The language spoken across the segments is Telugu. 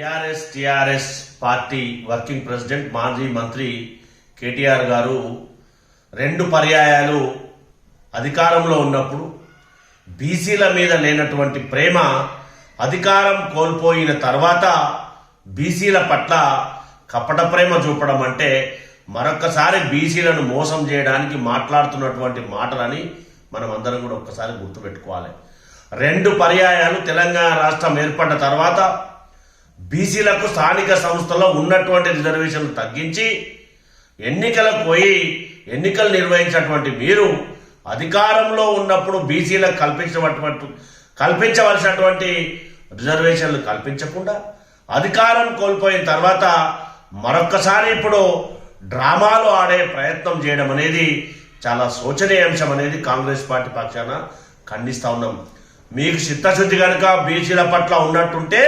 BRS TRS party working president మాజీ మంత్రి కేటీఆర్ గారు రెండు పర్యాయాలు అధికారంలో ఉన్నప్పుడు బీసీల మీద లేనటువంటి ప్రేమ అధికారం కోల్పోయిన తర్వాత బీసీల పట్ల కపట ప్రేమ చూపడం అంటే మరొక్కసారి బీసీలను మోసం చేయడానికి మాట్లాడుతున్నటువంటి మాటలని మనం అందరం కూడా ఒక్కసారి గుర్తుపెట్టుకోవాలి. రెండు పర్యాయాలు తెలంగాణ రాష్ట్రం ఏర్పడ్డ తర్వాత బీసీలకు స్థానిక సంస్థలో ఉన్నటువంటి రిజర్వేషన్లు తగ్గించి ఎన్నికలకు పోయి ఎన్నికలు నిర్వహించినటువంటి మీరు అధికారంలో ఉన్నప్పుడు బీసీలకు కల్పించినటువంటి కల్పించవలసినటువంటి రిజర్వేషన్లు కల్పించకుండా అధికారం కోల్పోయిన తర్వాత మరొక్కసారి ఇప్పుడు డ్రామాలు ఆడే ప్రయత్నం చేయడం అనేది చాలా శోచనీయాంశం అనేది కాంగ్రెస్ పార్టీ పక్షాన ఖండిస్తూ ఉన్నాం. మీకు చిత్తశుద్ధి కనుక బీసీల పట్ల ఉన్నట్టుంటే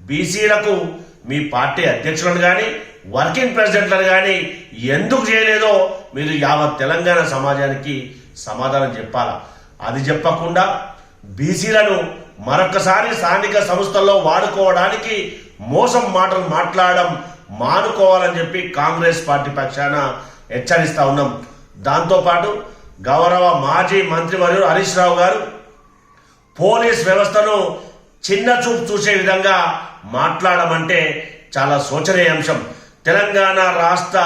బీసీలకు మీ పార్టీ అధ్యక్షులను కానీ వర్కింగ్ ప్రెసిడెంట్లను కానీ ఎందుకు చేయలేదో మీరు యావత్ తెలంగాణ సమాజానికి సమాధానం చెప్పాలా? అది చెప్పకుండా బీసీలను మరొకసారి స్థానిక సంస్థల్లో వాడుకోవడానికి మోసం మాటలు మాట్లాడడం మానుకోవాలని చెప్పి కాంగ్రెస్ పార్టీ పక్షాన హెచ్చరిస్తా ఉన్నాం. దాంతోపాటు గౌరవ మాజీ మంత్రివర్యులు హరీష్ రావు గారు పోలీస్ వ్యవస్థను చిన్న చూపు చూసే విధంగా మాట్లాడమంటే చాలా శోచనీయాంశం. తెలంగాణ రాష్ట్ర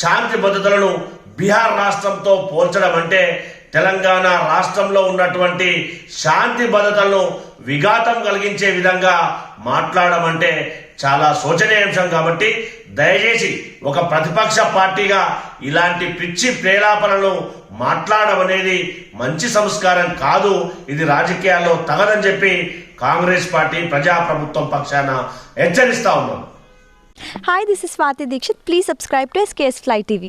శాంతి భద్రతలను బీహార్ రాష్ట్రంతో పోల్చడం అంటే తెలంగాణ రాష్ట్రంలో ఉన్నటువంటి శాంతి భద్రతలను విఘాతం కలిగించే విధంగా మాట్లాడమంటే చాలా శోచనీయాంశం కాబట్టి దయచేసి ఒక ప్రతిపక్ష పార్టీగా ఇలాంటి పిచ్చి ప్రేలాపనలు మాట్లాడడం అనేది మంచి సంస్కారం కాదు. ఇది రాజకీయాల్లో తగదని చెప్పి కాంగ్రెస్ పార్టీ ప్రజాప్రభుత్వం పక్షాన హెచ్చరిస్తా ఉన్నాం Hi, this is Swati Dikshit. Please subscribe to SKS Fly TV.